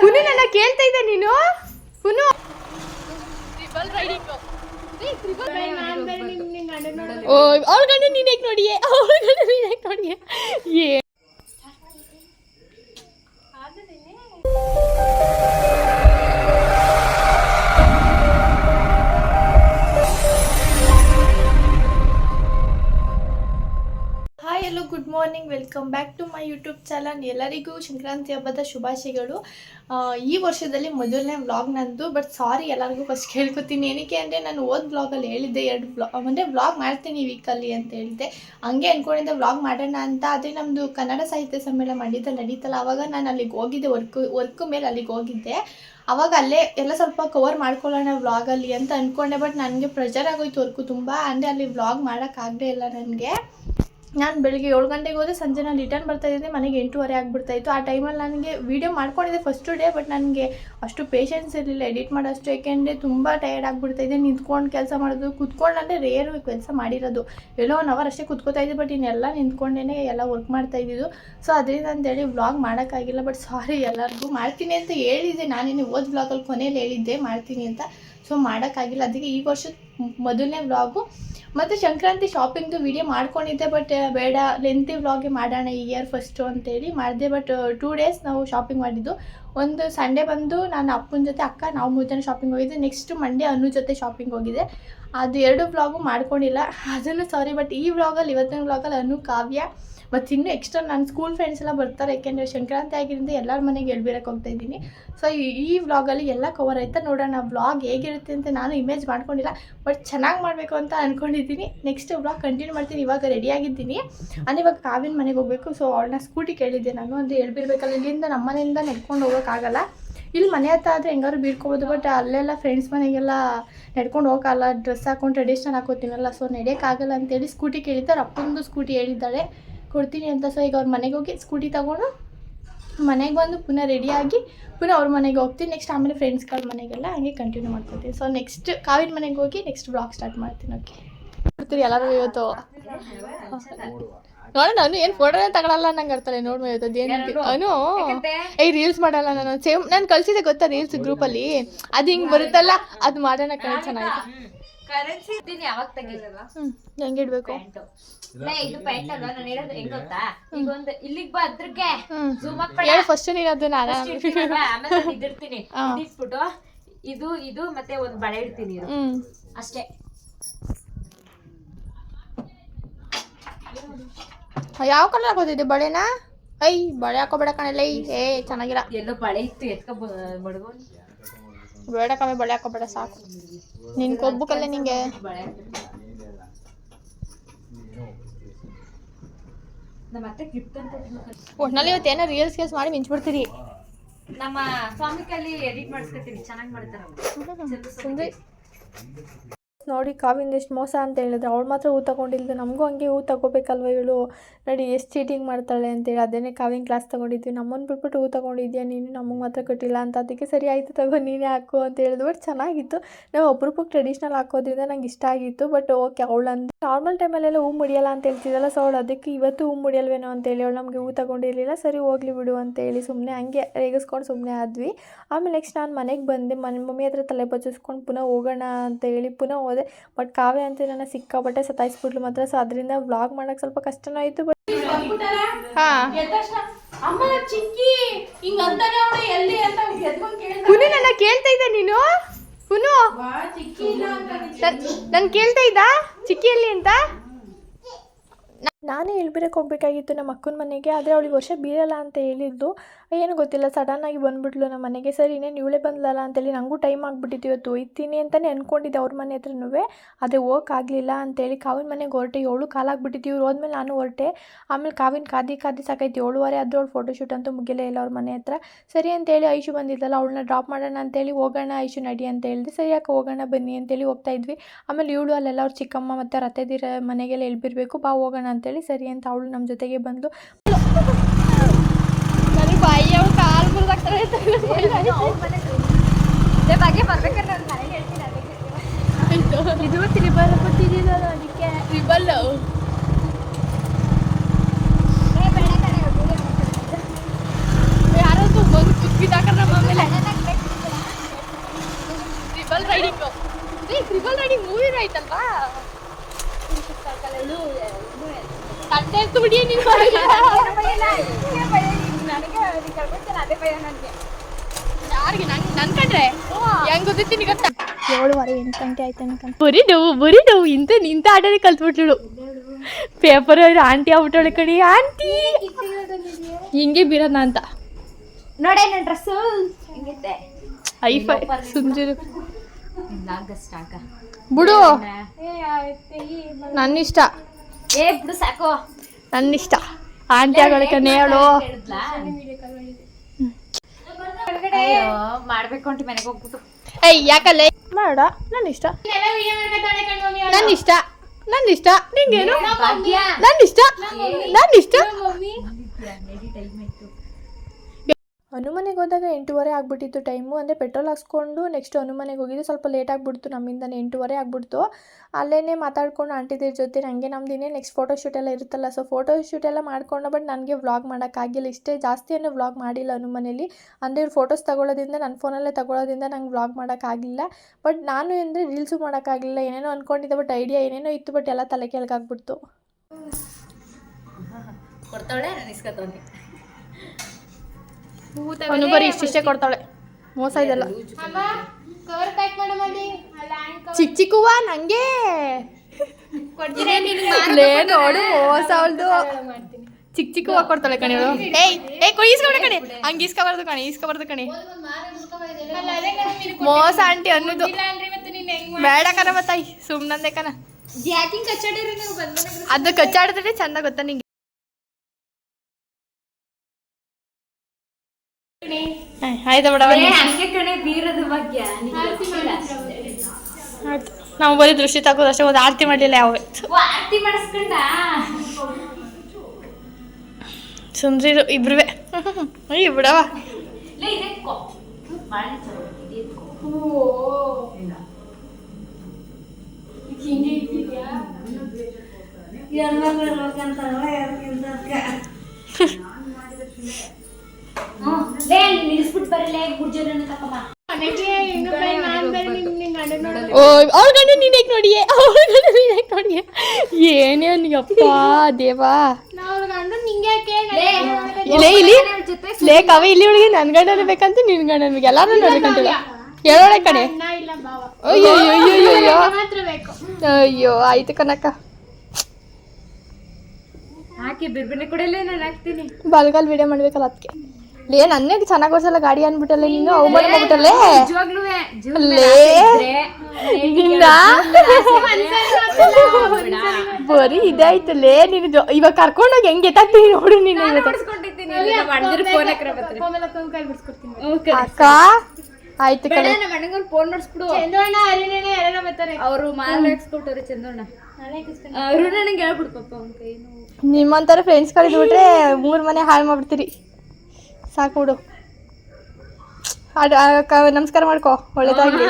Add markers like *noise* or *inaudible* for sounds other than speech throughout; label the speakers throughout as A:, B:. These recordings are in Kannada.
A: ಪುನು ನನ್ನ ಕೇಳ್ತಾ ಇದ್ದೆ ನೀನು? ಹುನು. ಓ ಅವ್ಳ ಗಂಡ ನೀನ್ ಹೇಗೆ ನೋಡಿಯೇ? ಅವ್ಳ ಗಂಡ ನೀನ್ ಹೇಗೆ ನೋಡಿಯೇ? ಏ. Morning welcome back to my YouTube channel ಎಲ್ಲರಿಗೂ ಸಂಕ್ರಾಂತಿ ಹಬ್ಬದ ಶುಭಾಶಯಗಳು. ಈ ವರ್ಷದಲ್ಲಿ ಮೊದಲನೇ ವ್ಲಾಗ್ ನಂದು ಬಟ್ ಸಾರಿ ಎಲ್ಲರಿಗೂ ಫಸ್ಟ್ ಕೇಳ್ಕೊತೀನಿ. ಏನಕ್ಕೆ ಅಂದರೆ ನಾನು ಓದ್ ವ್ಲಾಗಲ್ಲಿ ಹೇಳಿದ್ದೆ, ಎರಡು ವ್ಲಾಗ್ ಅಂದರೆ ವ್ಲಾಗ್ ಮಾಡ್ತೀನಿ ವೀಕಲ್ಲಿ ಅಂತ ಹೇಳಿದ್ದೆ. ಹಂಗೆ ಅಂದ್ಕೊಂಡಿದ್ದೆ ವ್ಲಾಗ್ ಮಾಡೋಣ ಅಂತ. ಆದರೆ ನಮ್ಮದು ಕನ್ನಡ ಸಾಹಿತ್ಯ ಸಮ್ಮೇಳನ ಮಾಡಿದ್ದೆ ನಡೀತಲ್ಲ. ಆವಾಗ ನಾನು ಅಲ್ಲಿಗೆ ಹೋಗಿದ್ದೆ ವರ್ಕ್ ವರ್ಕ್ ಮೇಲೆ ಅಲ್ಲಿಗೆ ಹೋಗಿದ್ದೆ. ಅವಾಗ ಅಲ್ಲೇ ಎಲ್ಲ ಸ್ವಲ್ಪ ಕವರ್ ಮಾಡ್ಕೊಳ್ಳೋಣ ವ್ಲಾಗಲ್ಲಿ ಅಂತ ಅಂದ್ಕೊಂಡೆ ಬಟ್ ನನಗೆ ಪ್ರೆಷರ್ ಆಗೋಯ್ತು ವರ್ಕು ತುಂಬ. ಅಂದರೆ ಅಲ್ಲಿ ವ್ಲಾಗ್ ಮಾಡೋಕ್ಕಾಗದೇ ಇಲ್ಲ ನನಗೆ. ನಾನು ಬೆಳಿಗ್ಗೆ ಏಳು ಗಂಟೆಗೆ ಹೋದೆ, ಸಂಜೆ ನಾನು ರಿಟರ್ನ್ ಬರ್ತಾ ಇದ್ದೀನಿ, ಮನೆಗೆ ಎಂಟೂವರೆ ಆಗಿಬಿಡ್ತಾ ಇತ್ತು. ಆ ಟೈಮಲ್ಲಿ ನನಗೆ ವೀಡಿಯೋ ಮಾಡ್ಕೊಂಡಿದ್ದೆ ಫಸ್ಟು ಡೇ ಬಟ್ ನನಗೆ ಅಷ್ಟು ಪೇಷನ್ಸ್ ಇರಲಿಲ್ಲ. ಎಡಿಟ್ ಮಾಡೋಷ್ಟು ಯಾಕೆಂದರೆ ತುಂಬ ಟಯರ್ಡ್ ಆಗಿಬಿಡ್ತಾ ಇದೆ ನಿಂತ್ಕೊಂಡು ಕೆಲಸ ಮಾಡೋದು ಕುತ್ಕೊಂಡು ಅಂದರೆ ರೇರು ಕೆಲಸ ಮಾಡಿರೋದು. ಎಲ್ಲೋ ಒನ್ ಅವರ್ ಅಷ್ಟೇ ಕುತ್ಕೋತಾ ಇದ್ದೆ ಬಟ್ ಇನ್ನೆಲ್ಲ ನಿಂತ್ಕೊಂಡೇ ಎಲ್ಲ ವರ್ಕ್ ಮಾಡ್ತಾ ಇದ್ದಿದ್ದು. ಸೊ ಅದರಿಂದ ಅಂತೇಳಿ ವ್ಲಾಗ್ ಮಾಡೋಕ್ಕಾಗಿಲ್ಲ ಬಟ್ ಸಾರಿ ಎಲ್ಲರಿಗೂ. ಮಾಡ್ತೀನಿ ಅಂತ ಹೇಳಿದ್ದೆ. ನಾನೇನು ಓದ್ ವ್ಲಾಗಲ್ಲಿ ಕೊನೆಯಲ್ಲಿ ಹೇಳಿದ್ದೆ, ಮಾಡ್ತೀನಿ ಅಂತ. ಸೊ ಮಾಡೋಕ್ಕಾಗಿಲ್ಲ ಅದಕ್ಕೆ ಈ ವರ್ಷದ ಮೊದಲನೇ ವ್ಲಾಗು ಮತ್ತು ಸಂಕ್ರಾಂತಿ ಶಾಪಿಂಗ್ದು ವಿಡಿಯೋ ಮಾಡ್ಕೊಂಡಿದ್ದೆ ಬಟ್ ಬೇಡ ಲೆಂತಿ ವ್ಲಾಗೆ ಮಾಡೋಣ ಈ ಇಯರ್ ಫಸ್ಟು ಅಂತೇಳಿ ಮಾಡಿದೆ ಬಟ್ ಟೂ ಡೇಸ್ ನಾವು ಶಾಪಿಂಗ್ ಮಾಡಿದ್ದು. ಒಂದು ಸಂಡೇ ಬಂದು ನಾನು ಅಪ್ಪನ ಜೊತೆ, ಅಕ್ಕ, ನಾವು ಮೂರು ಜನ ಶಾಪಿಂಗ್ ಹೋಗಿದ್ದೆ ನೆಕ್ಸ್ಟ್ ಮಂಡೇ ಅನ್ನು ಜೊತೆ ಶಾಪಿಂಗ್ ಹೋಗಿದ್ದೆ. ಅದು ಎರಡು ವ್ಲಾಗು ಮಾಡ್ಕೊಂಡಿಲ್ಲ. ಅದನ್ನು ಸಾರಿ ಬಟ್ ಈ ವ್ಲಾಗಲ್ಲಿ ಇವತ್ತಿನ ವ್ಲಾಗಲ್ಲಿ ಅನು, ಕಾವ್ಯ, ಮತ್ತು ಇನ್ನೂ ಎಕ್ಸ್ಟ್ರಾ ನನ್ನ ಸ್ಕೂಲ್ ಫ್ರೆಂಡ್ಸ್ ಎಲ್ಲ ಬರ್ತಾರೆ. ಯಾಕೆಂದರೆ ಸಂಕ್ರಾಂತಿ ಆಗಿರಿಂದ ಎಲ್ಲರ ಮನೆಗೆ ಎಳ್ಬಿರಕ್ಕೆ ಹೋಗ್ತಾ ಇದ್ದೀನಿ. ಸೊ ಈ ವ್ಲಾಗಲ್ಲಿ ಎಲ್ಲ ಕವರ್ ಆಯ್ತಾ ನೋಡೋಣ. ವ್ಲಾಗ್ ಹೇಗಿರುತ್ತೆ ಅಂತ ನಾನು ಇಮೇಜ್ ಮಾಡ್ಕೊಂಡಿಲ್ಲ ಬಟ್ ಚೆನ್ನಾಗಿ ಮಾಡಬೇಕು ಅಂತ ಅಂದ್ಕೊಂಡಿದ್ದೀನಿ ನೆಕ್ಸ್ಟ್ ವ್ಲಾಗ್ ಕಂಟಿನ್ಯೂ ಮಾಡ್ತೀನಿ. ಇವಾಗ ರೆಡಿಯಾಗಿದ್ದೀನಿ ಅಂದರೆ ಇವಾಗ ಕಾವಿನ ಮನೆಗೆ ಹೋಗಬೇಕು. ಸೊ ಅವಳನ್ನ ಸ್ಕೂಟಿ ಕೇಳಿದ್ದೆ. ನಾನು ಅಂದರೆ ಹೇಳ್ಬಿರ್ಬೇಕಲ್ಲ ಇಲ್ಲಿಂದ ನಮ್ಮ ಮನೆಯಿಂದ ನಡ್ಕೊಂಡು ಹೋಗೋಕ್ಕಾಗಲ್ಲ. ಇಲ್ಲಿ ಮನೆ ಹತ್ರ ಆದರೆ ಹೆಂಗಾದ್ರು ಬೀಳ್ಕೊಬೋದು ಬಟ್ ಅಲ್ಲೆಲ್ಲ ಫ್ರೆಂಡ್ಸ್ ಮನೆಗೆಲ್ಲ ನಡ್ಕೊಂಡು ಹೋಗಲ್ಲ. ಡ್ರೆಸ್ ಹಾಕೊಂಡು ಟ್ರೆಡಿಷ್ನಲ್ ಹಾಕೋತೀನಲ್ಲ ಸೊ ನಡೆಯೋಕ್ಕಾಗಲ್ಲ ಅಂತೇಳಿ ಸ್ಕೂಟಿ ಕೇಳಿದ್ದಾರೆ. ಅಪ್ಪಂದು ಸ್ಕೂಟಿ ಹೇಳಿದ್ದಾಳೆ ಕೊಡ್ತೀನಿ ಅಂತ ಸೊ ಈಗ ಅವ್ರ ಮನೆಗೆ ಹೋಗಿ ಸ್ಕೂಟಿ ತಗೊಂಡು ಮನೆಗೆ ಬಂದು ಪುನಃ ರೆಡಿಯಾಗಿ ಪುನಃ ಅವ್ರ ಮನೆಗೆ ಹೋಗ್ತೀನಿ. ನೆಕ್ಸ್ಟ್ ಆಮೇಲೆ ಫ್ರೆಂಡ್ಸ್ಗಳ ಮನೆಗೆಲ್ಲ ಹಂಗೆ ಕಂಟಿನ್ಯೂ ಮಾಡ್ಕೊತೀನಿ. ಸೊ ನೆಕ್ಸ್ಟ್ ಕಾವಿನ ಮನೆಗೆ ಹೋಗಿ ನೆಕ್ಸ್ಟ್ ಬ್ಲಾಗ್ ಸ್ಟಾರ್ಟ್ ಮಾಡ್ತೀನಿ ಓಕೆ ಬರ್ತೀರಿ ಎಲ್ಲರೂ ಇವತ್ತು ನೋಡೋಣ ಅನು ಏನ್ ಫೋಟೋ ತಗೊಳಲ್ಲ ನಂಗೆ ಅರ್ಥಲ್ಲ ನೋಡ್ ಇವತ್ತು ಏನು ಅನು? ಏ ರೀಲ್ಸ್ ಮಾಡಲ್ಲ ನಾನು ಸೇಮ್ ನಾನು ಕಳ್ಸಿದ್ದೆ ಗೊತ್ತಾ ರೀಲ್ಸ್ ಗ್ರೂಪ್ ಅಲ್ಲಿ? ಅದು ಹಿಂಗ್ ಬರುತ್ತಲ್ಲ ಅದು ಮಾಡೋಣ ಕಣ ಚೆನ್ನಾಗಿ
B: ಕರೆನ್ಸಿ ಇದ್ದೀನಿ ಯಾವಾಗ
A: ಹೆಂಗೆ ಇಡಬೇಕು?
B: ಲೇ ಇದು ಪ್ಯಾಂಟ್ ಅಲ್ವಾ? ನಾನು ಹೇಳೋದು ಹೆಂಗ್ ಗೊತ್ತಾ? ಈಗ ಒಂದು ಇಲ್ಲಿಗ್ ಬಾ ಅದ್ರಕ್ಕೆ.
A: ಹ್ಞೂ
B: ಝೂಮ್ ಹಾಕ್ಬೇಡ
A: ಫಸ್ಟ್ ನೀನು ಅದು ನಾನು
B: ಆಮೇಲೆ ನಾನು ಇದಿರ್ತೀನಿ.
A: ಹಾ.
B: ಇದು ಇದು ಮತ್ತೆ ಒಂದ್ ಬಳೆ ಇಡ್ತೀನಿ ಅಷ್ಟೇ.
A: ಯಾವ ಕಲರ್ ಹಾಕೋತಿದ್ದೆ ಬಳೆನಾ? ಐ ಬಳೆ ಹಾಕೋಬೇಡ ಕಣಲ್ಲ ಐ ಏ ಚೆನ್ನಾಗಿಲ್ಲ.
B: ಎಲ್ಲೋ ಬಳೆ ಇತ್ತು ಎತ್ಕ ಬಡ್ಕೊಂಡು
A: ಬೇಡ ಕಮ್ಮಿ ಬಳೆ ಹಾಕೋಬೇಡ ಸಾಕು. ನಿನ್ ಕೊಬ್ಬಕ್ಕಲ್ಲ ನಿಂಗೆ. ಒಟ್ನಲ್ಲಿ ಇವತ್ತು ಏನೋ ರೀಲ್ಸ್ ಗೀಲ್ಸ್ ಮಾಡಿ ಮಿಂಚ್ಬಿಡ್ತೀರಿ.
B: ನಮ್ಮ ಸ್ವಾಮಿಕಲ್ಲಿ ಎಡಿಟ್ ಮಾಡಿಸ್ಕೊತೀನಿ ಚೆನ್ನಾಗಿ ಮಾಡ್ತಾರೆ
A: ನೋಡಿ ಕಾವಿಂದ ಎಷ್ಟು ಮೋಸ ಅಂತ ಹೇಳಿದ್ರೆ, ಅವಳು ಮಾತ್ರ ಹೂ ತಗೊಂಡಿಲ್ದು ನಮಗೂ ಹಂಗೆ ಹೂ ತಗೋಬೇಕಲ್ವ ಇವಳು? ನೋಡಿ, ಎಷ್ಟು ಚೀಟಿಂಗ್ ಮಾಡ್ತಾಳೆ ಅಂತೇಳಿ ಅದೇನೇ ಕಾವಿನ ಕ್ಲಾಸ್ ತೊಗೊಂಡಿದ್ವಿ. ನಮ್ಮನ್ನು ಬಿಟ್ಬಿಟ್ಟು ಹೂ ತೊಗೊಂಡಿದ್ಯಾ ನೀನು? ನಮಗೆ ಮಾತ್ರ ಕೊಟ್ಟಿಲ್ಲ ಅಂತ ಅದಕ್ಕೆ ಸರಿ ಆಯಿತು ತಗೋ, ನೀನೇ ಹಾಕು ಅಂತ ಹೇಳಿದ್ರು ಬಟ್ ಚೆನ್ನಾಗಿತ್ತು. ನಾವು ಒಬ್ರಿಗೂ ಟ್ರೆಡಿಷ್ನಲ್ ಹಾಕೋದ್ರಿಂದ ನಂಗೆ ಇಷ್ಟ ಆಗಿತ್ತು. ಬಟ್ ಓಕೆ ಅವಳಂದು ನಾರ್ಮಲ್ ಟೈಮಲ್ಲೆಲ್ಲ ಹೂ ಮುಡಿಯಲ್ಲ ಅಂತ ಹೇಳ್ತಿದ್ದಲ್ಲ. ಸೊ ಅವಳು ಅದಕ್ಕೆ ಇವತ್ತು ಹೂ ಮುಡಿಯಲ್ವೇನೋ ಅಂತೇಳಿ ಅವಳು ನಮಗೆ ಹೂ ತಗೊಂಡಿರಲಿಲ್ಲ. ಸರಿ, ಹೋಗ್ಲಿ ಬಿಡು ಅಂತೇಳಿ ಸುಮ್ಮನೆ ಹಂಗೆ ರೇಗಿಸ್ಕೊಂಡು ಸುಮ್ಮನೆ ಆದ್ವಿ. ಆಮೇಲೆ ನೆಕ್ಸ್ಟ್ ನಾನು ಮನೆಗೆ ಬಂದೆ. ಮನೆ ಮಮ್ಮಿ ಹತ್ರ ತಲೆ ಬಚ್ಚಿಸ್ಕೊಂಡು ಪುನಃ ಹೋಗೋಣ ಅಂತ ಹೇಳಿ ಪುನಃ ಬಟ್ ಕಾವ್ಯ ಅಂತ ನನ್ನ ಸಿಕ್ಕಾಪಟ್ಟೆ ಸತಾಯಿಸ್ಬಿಟ್ಲು ಮಾತ್ರ. ಸೊ ಅದರಿಂದ ವ್ಲಾಗ್ ಮಾಡೋಕ್ಕೆ ಸ್ವಲ್ಪ ಕಷ್ಟನೂ ಆಯಿತು ಬಟ್
C: ಚಿಕ್ಕಿ. ಎಲ್ಲಿ
A: ಪುನು ನನ್ನ ಕೇಳ್ತಾ ಇದ್ದ ನೀನು?
C: ಹುನು? ಚಿಕ್ಕಿ
A: ನಾನು ಕೇಳ್ತಾ ಇದ್ದ? ಚಿಕ್ಕಿಯಲ್ಲಿ ಅಂತ? ನಾನೇ ಹೇಳ್ಬಿರಕ್ಕೆ ಹೋಗ್ಬೇಕಾಗಿತ್ತು ನಮ್ಮ ಅಕ್ಕನ ಮನೆಗೆ ಆದರೆ ಅವಳಿಗೆ ವರ್ಷ ಬೀರಲ್ಲ ಅಂತ ಹೇಳಿದ್ದು. ಏನು ಗೊತ್ತಿಲ್ಲ ಸಡನ್ನಾಗಿ ಬಂದ್ಬಿಟ್ಲು ನಮ್ಮ ಮನೆಗೆ. ಸರಿ, ಇನ್ನೇನು ಇವಳೇ ಬಂದ್ಲಲ್ಲ ಅಂತೇಳಿ ನನಗೂ ಟೈಮ್ ಆಗಿಬಿಟ್ಟಿತ್ತು ಇವತ್ತು. ಒಯ್ತೀನಿ ಅಂತಲೇ ಅಂದ್ಕೊಂಡಿದ್ದೆ ಅವ್ರ ಮನೆ ಹತ್ರನೂ. ಆದರೆ ಹೋಗೋಕ್ಕಾಗಲಿಲ್ಲ ಅಂತೇಳಿ ಕಾವಿನ ಮನೆಗೆ ಹೊರಟೆ. ಏಳು ಕಾಲಾಗ್ಬಿಟ್ಟಿದ್ದೀವಿ ಇವ್ರು ಹೋದ್ಮೇಲೆ ನಾನು ಹೊರಟೆ. ಆಮೇಲೆ ಕಾವಿನ ಕಾದಿ ಕಾದಿ ಸಾಕೈತಿ ಏಳುವರೆ ಆದರೂ ಅವ್ಳು ಫೋಟೋಶೂಟ್ ಅಂತೂ ಮುಗಿಲೇ ಇಲ್ಲ ಅವ್ರ ಮನೆ ಹತ್ರ. ಸರಿ ಅಂತೇಳಿ ಐಶು ಬಂದಿದ್ದಲ್ಲ, ಅವಳನ್ನ ಡ್ರಾಪ್ ಮಾಡೋಣ ಅಂತೇಳಿ ಹೋಗೋಣ ಐಶು ನಡಿ ಅಂತ ಹೇಳಿದೆ. ಸರಿ ಯಾಕೆ ಹೋಗೋಣ ಬನ್ನಿ ಅಂತೇಳಿ ಹೋಗ್ತಾ ಇದ್ವಿ. ಆಮೇಲೆ ಇವಳು ಅಲ್ಲೆಲ್ಲ ಅವ್ರ ಚಿಕ್ಕಮ್ಮ ಮತ್ತು ರತ್ತೆದಿರ ಮನೆಗೆಲ್ಲ ಎಲ್ಬಿರಬೇಕು, ಬಾ ಹೋಗೋಣ ಅಂತೇಳಿ ಸರಿ ಅಂತ ಅವಳು ನಮ್ಮ ಜೊತೆಗೆ ಬಂದು ಬಾಯಿಯ ಕಾಲು ಮುರಿದಾಗ್ತಾರೆ
B: ಜೊತೆಗೆ ಬರ್ಬೇಕಾದ್ರೆ ನಾನು ಮನೆಗೆ ಹೇಳ್ತೀನಿ ಅದಕ್ಕೆ
A: ಇದು ತ್ರಿಬಲ್ ಕೊಟ್ಟಿದ್ದೀನಲ್ಲ ಅದಕ್ಕೆ ತ್ರಿಬಲ್ ಯಾರೊಂದು ಬಂದು ತುಕ್ಕಿದಾಕ್ರೆ ನಮ್ಮ ಆಮೇಲೆ ತ್ರಿಬಲ್ ರೈಡಿಂಗ್ ಏ ತ್ರಿಬಲ್ ರೈಡಿಂಗ್ ಮೂವಿ ಆಯ್ತಲ್ವಾ ತಂದೆ ಅಂತ ಬಿಡಿ ನೀನು ಯಾರಿಗೆ? ನನ್ ನನ್ ಕಂಡ್ರೆ? ಹೆಂಗ್ ಗೊತ್ತಿತ್ತೀನಿ ಗೊತ್ತಾ? ಏಳುವರೆ ಎಂಟು ಗಂಟೆ ಆಯ್ತು ಅನ್ಕೊಂಡ್ ಬರೀ ನೋವು ಬರೀ ನೋವು ಇಂಥ ನಿಂತ ಆಟನೇ ಕಲ್ತ್ಬಿಟ್ಳು ಪೇಪರ್ ಆಂಟಿ ಆಗ್ಬಿಟ್ಟಳು ಕಣಿ. ಆಂಟಿ ಹಿಂಗೆ ಬೀರೋಣ ಅಂತ.
B: ನೋಡೇ ನನ್ನ ಡ್ರೆಸ್ ಹೆಂಗೈತೆ
A: ಐಫೈ ಸುಂಜರು ಬಿಡು. ನನ್ನ ಇಷ್ಟ
B: ಏ ಬಿಡು ಸಾಕು.
A: ನನ್ನ ಇಷ್ಟ ಆಂಟಿ ಆಗೋಳೆ ಕಣೆ ಹೇಳು.
B: ಹೇಳಿದ್ಲಾ? ಅಯ್ಯೋ, ಮಾಡ್ಬೇಕು ಅಂತ ಮನೆಗೆ ಹೋಗ್ಬಿಟ್ಟು.
A: ಏಯ್ ಯಾಕಲ್ಲ? ಮಾಡ ನನ್ನ ಇಷ್ಟ. ನನ್ನ ಇಷ್ಟ. ನನ್ನ ಇಷ್ಟ. ನಿಂಗೇನು?
B: ಏನು
A: ನನ್ನ ಇಷ್ಟ. ನನ್ನ ಇಷ್ಟ. ಹನುಮನೆಗೆ ಹೋದಾಗ ಎಂಟೂವರೆ ಆಗ್ಬಿಟ್ಟಿತ್ತು ಟೈಮು. ಅಂದರೆ ಪೆಟ್ರೋಲ್ ಹಾಕ್ಸ್ಕೊಂಡು ನೆಕ್ಸ್ಟ್ ಹನುಮನೆಗೆ ಹೋಗಿದ್ದು ಸ್ವಲ್ಪ ಲೇಟ್ ಆಗಿಬಿಡ್ತು. ನಮ್ಮಿಂದನೇ ಎಂಟೂವರೆ ಆಗಿಬಿಡ್ತು. ಅಲ್ಲೇ ಮಾತಾಡ್ಕೊಂಡು ಆಂಟಿದ್ರ ಜೊತೆ ನನಗೆ ನಮ್ದು ಇನ್ನೇ ನೆಕ್ಸ್ಟ್ ಫೋಟೋ ಶೂಟ್ ಎಲ್ಲ ಇರುತ್ತಲ್ಲ ಸೊ ಫೋಟೋ ಶೂಟ್ ಎಲ್ಲ ಮಾಡ್ಕೊಂಡು ಬಟ್ ನನಗೆ ವ್ಲಾಗ್ ಮಾಡೋಕ್ಕಾಗಿಲ್ಲ ಇಷ್ಟೇ ಜಾಸ್ತಿ ಏನೂ ವ್ಲಾಗ್ ಮಾಡಿಲ್ಲ ಹನುಮನೇಲಿ ಅಂದರೆ ಇವ್ರು ಫೋಟೋಸ್ ತಗೊಳ್ಳೋದ್ರಿಂದ ನನ್ನ ಫೋನಲ್ಲೇ ತಗೊಳ್ಳೋದ್ರಿಂದ ನಂಗೆ ವ್ಲಾಗ್ ಮಾಡೋಕ್ಕಾಗಿಲ್ಲ ಬಟ್ ನಾನು ಅಂದರೆ ರೀಲ್ಸು ಮಾಡೋಕ್ಕಾಗಿಲ್ಲ ಏನೇನೋ ಅಂದ್ಕೊಂಡಿದ್ದೆ ಬಟ್ ಐಡಿಯಾ ಏನೇನೋ ಇತ್ತು ಬಟ್ ಎಲ್ಲ ತಲೆ ಕೆಳಗಾಗ್ಬಿಡ್ತು.
B: ಕೊಡ್ತಾಳೆ ನಾನು
A: ಅವನು ಬರೀ ಇಷ್ಟಿಷ್ಟೇ ಕೊಡ್ತಾಳೆ. ಮೋಸ ಇದೆಲ್ಲ. ಚಿಕ್ಕ ಚಿಕ್ಕವ್ವ ನಂಗೆ. ಲೇ ನೋಡು ಮೋಸ ಅವಳ್ದು. ಚಿಕ್ಕ ಚಿಕ್ಕ ಕೊಡ್ತಾಳೆ ಕಣೆ ಅವಳು ಏಯ್ ಏಯ್ ಕೊಡಿ ಇಸ್ಕೊಬೇಡ ಕಣೆ. ಹಂಗೆ ಇಸ್ಕೊಬಾರ್ದು ಕಣೆ ಇಸ್ಕೊಬಾರ್ದು ಕಣೆ. ಮೋಸ ಆಂಟಿ ಅನ್ನೋದು. ಬೇಡ ಕಣ ಬತ್ತಾಯಿ ಸುಮ್ಮನಂದೆ ಕಣ. ಅದು ಕಚ್ಚಾಡಿದ್ರೆ ಚಂದ ಗೊತ್ತಾ ನಿಂಗೆ? ಆಯ್ತಾ ನಾವು ಬರೀ ದೃಷ್ಟಿ ತಗೋದು ಅಷ್ಟೇ ಒಂದು ಆರತಿ ಮಾಡಲಿಲ್ಲ ಯಾವ ಸುಂದ್ರಿ ಇಬ್ರುವೆ. ಅಯ್ಯ ಬಿಡವ
B: ಲೇ *laughs* ಲೇ ನಿಲ್ಲಿಸ್ಬಿಟ್ಟು ಬರಲೇ ಗುರ್ಜರನ್ನ
A: ಅವ್ಳ ಗಂಡ ನೀನ್ ನೋಡಿಯೇ? ಅವ್ಳ ಗಂಡ ನೀನ್ ನೋಡಿಯೇ? ಏನೇ ಅಪ್ಪ ದೇವಾ.
B: ಲೇ
A: ಲೇ ಇಲ್ಲಿ ಲೇ ಕವ ಇಲ್ಲಿ ಹುಡುಗಿ ನನ್ ಗಂಡನ ಬೇಕಂತ ನಿನ್ ಗಂಡನ ಬೇಕು ಎಲ್ಲಾರು ನೋಡ್ಬೇಕಂತಿಲ್ಲ ಹೇಳೋಳೆ ಕಡೆ
C: ಬಾವ
A: ಅಯ್ಯೋ ಅಯ್ಯೋ ಅಯ್ಯೋ ಅಯ್ಯೋ ಆಯ್ತು ಕನಕ
B: ಹಾಕಿ ಬಿರ್ಬಿನಿ ಕೂಡ ನಾನು ಹಾಕ್ತೀನಿ
A: ಬಲ್ಗಲ್ ವಿಡಿಯೋ ಮಾಡ್ಬೇಕಲ್ಲ ಅದಕ್ಕೆ ಲೇ ನನ್ನೇ ಚೆನ್ನಾಗಿ ಓಡಿಸಲ್ಲ ಗಾಡಿ ಅನ್ಬಿಟ್ಟಲ್ಲ ನೀನು? ಅವಮಾನ ಮಾಡ್ಬಿಟ್ಟಲ್ಲೇ
B: ಇದಾಯ್ತು
A: ಲೇ ಬರೀ ನೀನು ಜೊ- ಇವಾಗ ಕರ್ಕೊಂಡೋಗಿ ಹೆಂಗೆ ಎತ್ತಾಕ್ತೀನಿ ನೋಡು ನೀನು ಅಕ್ಕ ಆಯ್ತು
B: ಕಣೆ. ಫೋನ್ ಮಾಡಿಸ್ಬಿಡು.
C: ಚಂದ್ರಣ್ಣ ಹರಿನೇನೆ ಯಾರೆಲ್ಲ ಬರ್ತಾರೆ
B: ಅವರು ಮಾಲ ಹಾಕ್ಸ್ಕೊಟ್ಟವ್ರೆ ಅವರು ನನಗೆ ಹೇಳ್ಬಿಡು ಪಾಪ ಅವ್ನ ಕೈ
A: ನಿಮ್ಮಂತರ ಫ್ರೆಂಡ್ಸ್ ಕಳಿದ್ಬಿಟ್ರೆ ಮೂರ್ ಮನೆ ಹಾಳು ಮಾಡ್ಬಿಡ್ತೀರಿ. ಸಾಕು ಬಿಡು. ನಮಸ್ಕಾರ ಮಾಡ್ಕೋ ಒಳ್ಳೇದಾಗಿ *laughs*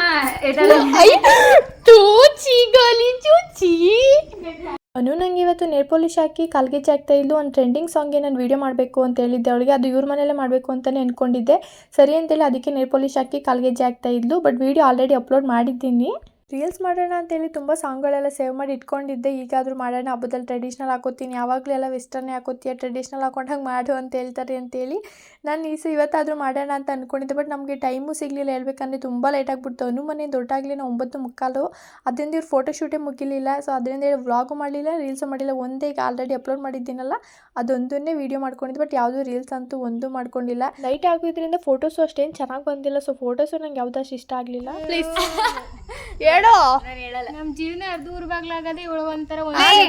A: ಅನು ನಂಗೆ ಇವತ್ತು ನೇರ್ ಪಾಲಿಶ್ ಹಾಕಿ ಕಾಲ್ಗೆಜ್ ಆಗ್ತಾ ಇದ್ದು ಒಂದು ಟ್ರೆಂಡಿಂಗ್ ಸಾಂಗ್ಗೆ ನಾನು ವೀಡಿಯೋ ಮಾಡಬೇಕು ಅಂತ ಹೇಳಿದ್ದೆ. ಅವಳಿಗೆ ಅದು ಇವ್ರ ಮನೇಲೆ ಮಾಡಬೇಕು ಅಂತಲೇ ಅಂದ್ಕೊಂಡಿದ್ದೆ ಸರಿ ಅಂತೇಳಿ ಅದಕ್ಕೆ ನೇರ್ ಪಾಲಿಶ್ ಹಾಕಿ ಕಾಲ್ಗೆಜ್ಜೆ ಆಗ್ತಾ ಇದ್ದು ಬಟ್ ವೀಡಿಯೋ ಆಲ್ರೆಡಿ ಅಪ್ಲೋಡ್ ಮಾಡಿದ್ದೀನಿ. ರೀಲ್ಸ್ ಮಾಡೋಣ ಅಂತೇಳಿ ತುಂಬ ಸಾಂಗ್ಗಳೆಲ್ಲ ಸೇವ್ ಮಾಡಿ ಇಟ್ಕೊಂಡಿದ್ದೆ. ಈಗಾದರೂ ಮಾಡೋಣ ಹಬ್ಬದಲ್ಲಿ ಟ್ರೆಡಿಷ್ನಲ್ ಹಾಕೋತೀನಿ. ಯಾವಾಗಲೂ ಎಲ್ಲ ವೆಸ್ಟರ್ನೇ ಹಾಕೋತೀಯ? ಟ್ರೆಡಿಷ್ನಲ್ ಹಾಕೊಂಡಾಗ ಮಾಡು ಅಂತ ಹೇಳ್ತಾರೆ ಅಂತೇಳಿ ನಾನು ಈ ಇವತ್ತಾದರೂ ಮಾಡೋಣ ಅಂತ ಅಂದ್ಕೊಂಡಿದ್ದೆ ಬಟ್ ನಮಗೆ ಟೈಮು ಸಿಗಲಿಲ್ಲ. ಹೇಳ್ಬೇಕಂದ್ರೆ ತುಂಬ ಲೇಟ್ ಆಗಿಬಿಡ್ತು. ಅನು ಮನೆ ದೊಡ್ಡಾಗಲಿ ನಾವು ಒಂಬತ್ತು ಮುಕ್ಕಾಲು. ಅದರಿಂದ ಇವ್ರು ಫೋಟೋ ಶೂಟೇ ಮುಗಿಲಿಲ್ಲ. ಸೊ ಅದರಿಂದ ಹೇಳಿ ವ್ಲಾಗು ಮಾಡಲಿಲ್ಲ ರೀಲ್ಸು ಮಾಡಿಲ್ಲ. ಒಂದೇ ಈಗ ಆಲ್ರೆಡಿ ಅಪ್ಲೋಡ್ ಮಾಡಿದ್ದೀನಲ್ಲ ಅದೊಂದನ್ನೇ ವೀಡಿಯೋ ಮಾಡ್ಕೊಂಡಿದ್ದೆ. ಬಟ್ ಯಾವುದೂ ರೀಲ್ಸ್ ಅಂತೂ ಒಂದೂ ಮಾಡ್ಕೊಂಡಿಲ್ಲ. ಲೈಟ್ ಆಗೋದ್ರಿಂದ ಫೋಟೋಸು ಅಷ್ಟೇನು ಚೆನ್ನಾಗಿ ಬಂದಿಲ್ಲ. ಸೊ ಫೋಟೋಸು ನಂಗೆ ಯಾವುದಷ್ಟು ಇಷ್ಟ ಆಗಲಿಲ್ಲ. *laughs* ಪ್ಲೀಸ್ ಹೇಳಲ್ಲ.
C: ನಮ್ ಜೀವನ ದೂರ ಬಾಗ್ಲಾಗದೆ ಇವಳು ಒಂಥರ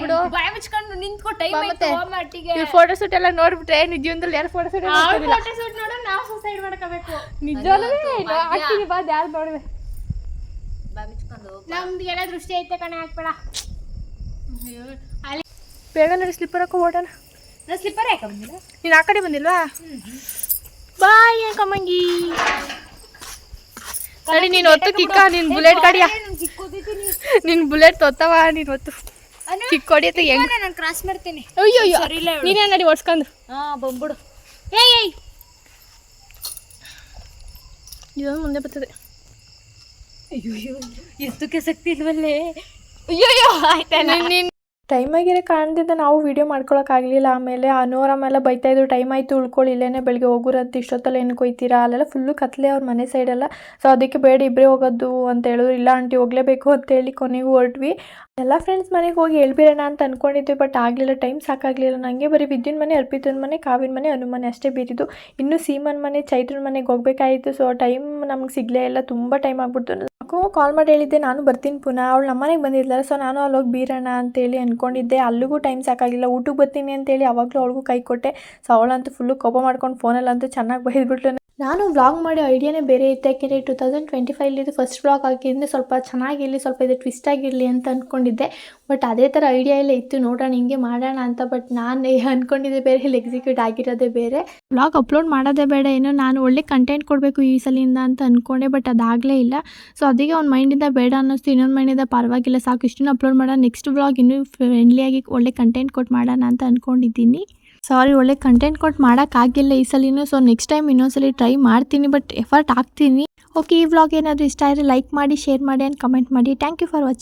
A: ಬಿಡು
B: ಬಾಯ್ ಮುಚ್ಕೊಂಡು ನಿಂತ್ಕೊ ಟೈಮ್
A: ಮತ್ತೆ.
B: ಆಯ್ತು ಮಟ್ಟಿಗೆ.
A: ಇವ್ರ ಫೋಟೋ ಶೂಟ್ ಎಲ್ಲ ನೋಡ್ಬಿಟ್ರೆ ನಿಜ ಜೀವನದಲ್ಲಿ ಯಾರು ಫೋಟೋ ಶೂಟ್
C: ಫೋಟೋ ಶೂಟ್ ನೋಡು ನಾವು ಸುಸೈಡ್ ಮಾಡ್ಕೋಬೇಕು.
A: ನಿಜವಲ್ಲವೇ ಹಾಕ್ತೀನಿ ಬಾ ಯಾರು
B: ಮುಚ್ಕೊಂಡು
C: ನಮ್ದು ಎಲ್ಲ ದೃಷ್ಟಿ ಐತೆ ಕಣೆ ಹಾಕ್ಬೇಡ. ಅಯ್ಯೋ ಅಲ್ಲಿ
A: ಬೇಗ ನೋಡಿ ಸ್ಲಿಪ್ಪರ್ ಹಾಕೋ ಓಡೋಣ.
B: ನಾ ಸ್ಲಿಪ್ಪರ್ ಯಾಕೆ ಬಂದಿಲ್ಲ?
A: ನೀನು ಆ ಕಡೆ ಬಂದಿಲ್ವಾ? ಬಾಯ್ ಕಮ್ಮಂಗಿ ಸರಿ ನೀನ್ ಒತ್ತು ಕಿಕ್ಕ ನಿನ್ ಬುಲೆಟ್ ಗಾಡಿಯ? ನಿನ್ ಬುಲೆಟ್ ತೊತ್ತವ ನೀನ್ ಒತ್ತು ಕಿಕ್ ಹೊಡಿಯತ್ತೆ ಹೆಂಗ್
B: ನಾನು ಕ್ರಾಸ್ ಮಾಡ್ತೀನಿ.
A: ಅಯ್ಯೋ ಅಯ್ಯೋ ನೀನೇ ನಡಿ ಓಡಿಸ್ಕೊಂಡು?
B: ಹಾ ಬಂದ್ಬಿಡು.
A: ಏಯ್ ಏಯ್. ಇದೊಂದು ಮುಂದೆ ಬರ್ತದೆ.
B: ಅಯ್ಯೋ ಎಷ್ಟಕ್ಕೆ ಶಕ್ತಿ ಇಲ್ವಲ್ಲೇ? ಅಯ್ಯೋ ಆಯ್ತಾ
D: ಟೈಮ್ ಆಗಿರೋ ಕಾರಣದಿಂದ ನಾವು ವೀಡಿಯೋ ಮಾಡ್ಕೊಳಕ್ಕಾಗಲಿಲ್ಲ ಆಮೇಲೆ ಅನೋರಮ್ಮೆಲ್ಲ ಬೈತಾ ಇದ್ರು ಟೈಮ್ ಆಯಿತು ಉಳ್ಕೊಳ್ಳಿ ಇಲ್ಲೇನೆ ಬೆಳಗ್ಗೆ ಹೋಗುರಂತ, ಇಷ್ಟೊತ್ತಲ್ಲ ಏನು ಕೊಯ್ತೀರಾ? ಅಲ್ಲೆಲ್ಲ ಫುಲ್ಲು ಕತ್ಲೆ ಅವ್ರ ಮನೆ ಸೈಡೆಲ್ಲ ಸೊ ಅದಕ್ಕೆ ಬೇಡ ಇಬ್ಬರೇ ಹೋಗೋದು ಅಂತ ಹೇಳಿದ್ರು. ಇಲ್ಲ ಆಂಟಿ ಹೋಗಲೇಬೇಕು ಅಂತೇಳಿ ಕೊನೆಗೂ ಹೊರಟ್ವಿ. ಎಲ್ಲ ಫ್ರೆಂಡ್ಸ್ ಮನೆಗೆ ಹೋಗಿ ಹೇಳ್ಬಿರೋಣ ಅಂತ ಅಂದ್ಕೊಂಡಿದ್ವಿ ಬಟ್ ಆಗಲಿಲ್ಲ. ಟೈಮ್ ಸಾಕಾಗಲಿಲ್ಲ. ನನಗೆ ಬರೀ ವಿದ್ಯುನ್ ಮನೆ, ಅರ್ಪಿತನ ಮನೆ, ಕಾವಿನ ಮನೆ, ಅನು ಮನೆ ಅಷ್ಟೇ ಬೀರಿದ್ದು. ಇನ್ನು ಸೀಮನ್ ಮನೆ, ಚೈತ್ರನ ಮನೆಗೆ ಹೋಗ್ಬೇಕಾಗಿತ್ತು ಸೊ ಟೈಮ್ ನಮ್ಗೆ ಸಿಗಲೇ ಇಲ್ಲ. ತುಂಬ ಟೈಮ್ ಆಗ್ಬಿಡ್ತು. ಕಾಲ್ ಮಾಡಿ ಹೇಳಿದ್ದೆ. ನಾನು ಬರ್ತೀನಿ ಪುನಃ. ಅವಳು ನಮ್ಮನೆಗೆ ಬಂದಿದ್ಲಲ್ಲ. ಸೊ ನಾನು ಅಲ್ಲಿ ಹೋಗಿ ಬೀರೋಣ ಅಂತೇಳಿ ಅಂದ್ಕೊಂಡಿದ್ದೆ ಅಲ್ಲಿಗೂ ಟೈಮ್ ಸಾಕಾಗಿಲ್ಲ. ಊಟಕ್ಕೆ ಬರ್ತೀನಿ ಅಂತೇಳಿ ಅವಾಗಲೂ ಅವಳಿಗೂ ಕೈ ಕೊಟ್ಟೆ. ಸೊ ಅವಳಂತೂ ಫುಲ್ಲು ಕೋಪ ಮಾಡ್ಕೊಂಡು ಫೋನಲ್ಲಂತೂ ಚೆನ್ನಾಗಿ ಬೈದ್ಬಿಟ್ಲು. ನಾನು ವ್ಲಾಗ್ ಮಾಡೋ ಐಡಿಯಾನೇ ಬೇರೆ ಇತ್ತು. ಯಾಕೆಂದರೆ ಟೂ ತೌಸಂಡ್ ಟ್ವೆಂಟಿ ಫೈವ್ಲಿದ್ದು ಫಸ್ಟ್ ವ್ಲಾಗ್ ಹಾಕಿದ್ರೆ ಸ್ವಲ್ಪ ಚೆನ್ನಾಗಿರಲಿ, ಸ್ವಲ್ಪ ಇದು ಟ್ವಿಸ್ಟ್ ಆಗಿರಲಿ ಅಂತ ಅಂದ್ಕೊಂಡಿದ್ದೆ ಬಟ್ ಅದೇ ಥರ ಐಡಿಯಾ ಎಲ್ಲ ಇತ್ತು. ನೋಡೋಣ, ಹಿಂಗೆ ಮಾಡೋಣ ಅಂತ. ಬಟ್ ನಾನು ಅಂದ್ಕೊಂಡಿದ್ದೆ ಬೇರೆ, ಇಲ್ಲಿ ಎಕ್ಸಿಕ್ಯೂಟ್ ಆಗಿರೋದೇ ಬೇರೆ. ವ್ಲಾಗ್ ಅಪ್ಲೋಡ್ ಮಾಡೋದೇ ಬೇಡ. ಏನೋ ನಾನು ಒಳ್ಳೆ ಕಂಟೆಂಟ್ ಕೊಡಬೇಕು ಈ ಸಲಿಂದ ಅಂತ ಅಂದ್ಕೊಂಡೆ ಬಟ್ ಅದಾಗಲೇ ಇಲ್ಲ. ಸೊ ಅದಕ್ಕೆ ಅವ್ನ ಮೈಂಡಿಂದ ಬೇಡ ಅನ್ನಿಸ್ತು. ಇನ್ನೊಂದು ಮೈಂಡಿಂದ ಪರವಾಗಿಲ್ಲ. ಸಾಕು, ಇಷ್ಟನ್ನು ಅಪ್ಲೋಡ್ ಮಾಡೋಣ. ನೆಕ್ಸ್ಟ್ ವ್ಲಾಗ್ ಇನ್ನೂ ಫ್ರೆಂಡ್ಲಿಯಾಗಿ ಒಳ್ಳೆ ಕಂಟೆಂಟ್ ಕೊಟ್ಟು ಮಾಡೋಣ ಅಂತ ಅಂದ್ಕೊಂಡಿದ್ದೀನಿ ಸಾರಿ, ಒಳ್ಳೆ ಕಂಟೆಂಟ್ ಕೊಟ್ಟು ಮಾಡೋಕ್ಕಾಗಿಲ್ಲ ಈ ಸಲಿನೂ. ಸೊ ನೆಕ್ಸ್ಟ್ ಟೈಮ್ ಇನ್ನೊಂದ್ಸಲಿ ಟ್ರೈ ಮಾಡ್ತೀನಿ ಬಟ್ ಎಫರ್ಟ್ ಹಾಕ್ತೀನಿ. ಓಕೆ ಈ ವ್ಲಾಗ್ ಏನಾದರೂ ಇಷ್ಟ ಆದರೆ ಲೈಕ್ ಮಾಡಿ ಶೇರ್ ಮಾಡಿ ಆ್ಯಂಡ್ ಕಮೆಂಟ್ ಮಾಡಿ. Thank you for watching